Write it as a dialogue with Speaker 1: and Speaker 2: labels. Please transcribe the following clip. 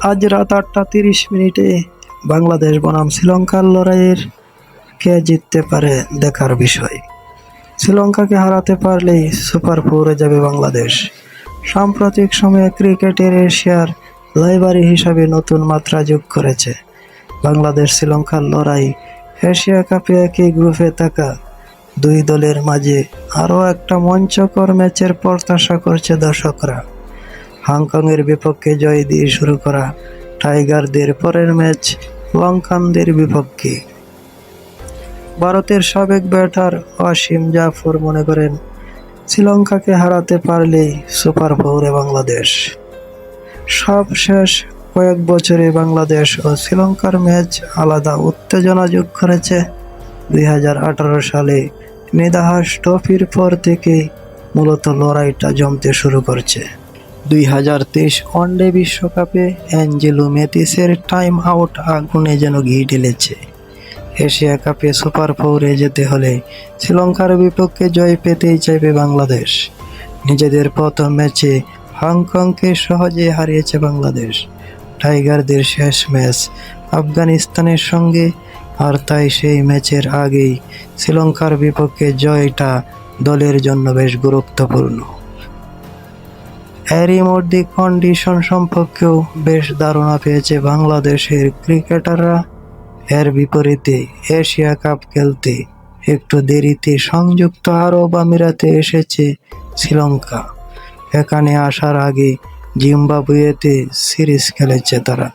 Speaker 1: আজ রাত আটটা তিরিশ মিনিটে বাংলাদেশ বনাম শ্রীলঙ্কার লড়াইয়ের কে জিততে পারে দেখার বিষয়। শ্রীলঙ্কাকে হারাতে পারলেই সুপার ফোরে যাবে বাংলাদেশ। সাম্প্রতিক সময়ে ক্রিকেটের এশিয়ার লাইব্রেরি হিসাবে নতুন মাত্রা যোগ করেছে। বাংলাদেশ শ্রীলঙ্কার লড়াই এশিয়া কাপে একই গ্রুপে থাকা দুই দলের মাঝে আরও একটা মঞ্চকর ম্যাচের প্রত্যাশা করছে দর্শকরা। হংকংয়ের বিপক্ষে জয় দিয়ে শুরু করা টাইগারদের পরের ম্যাচ লঙ্কানদের বিপক্ষে। ভারতের সাবেক ব্যাটার অসীম জাফর মনে করেন, শ্রীলঙ্কাকে হারাতে পারলেই সুপার ফোরে বাংলাদেশ। সব শেষ কয়েক বছরে বাংলাদেশ ও শ্রীলঙ্কার ম্যাচ আলাদা উত্তেজনা যোগ করেছে। দুই হাজার আঠারো সালে মেদাহাস ট্রফির পর থেকে মূলত লড়াইটা জমতে শুরু করছে। দুই হাজার তেইশ ওয়ানডে বিশ্বকাপে অ্যাঞ্জেলো মেতিসের টাইম আউট আগুনে যেন ঘি ঢেলেছে। এশিয়া কাপে সুপার ফোরে যেতে হলে শ্রীলঙ্কার বিপক্ষে জয় পেতেই চাইবে বাংলাদেশ। নিজেদের প্রথম ম্যাচে হংকংকে সহজে হারিয়েছে বাংলাদেশ। টাইগারদের শেষ ম্যাচ আফগানিস্তানের সঙ্গে, আর তাই সেই ম্যাচের আগেই শ্রীলঙ্কার বিপক্ষে জয়টা দলের জন্য বেশ গুরুত্বপূর্ণ। এরই মধ্যে কন্ডিশন সম্পর্কেও বেশ ধারণা পেয়েছে বাংলাদেশের ক্রিকেটাররা। এর বিপরীতে এশিয়া কাপ খেলতে একটু দেরিতে সংযুক্ত আরব আমিরাতে এসেছে শ্রীলঙ্কা। এখানে আসার আগে জিম্বাবুয়েতে সিরিজ খেলেছে তারা।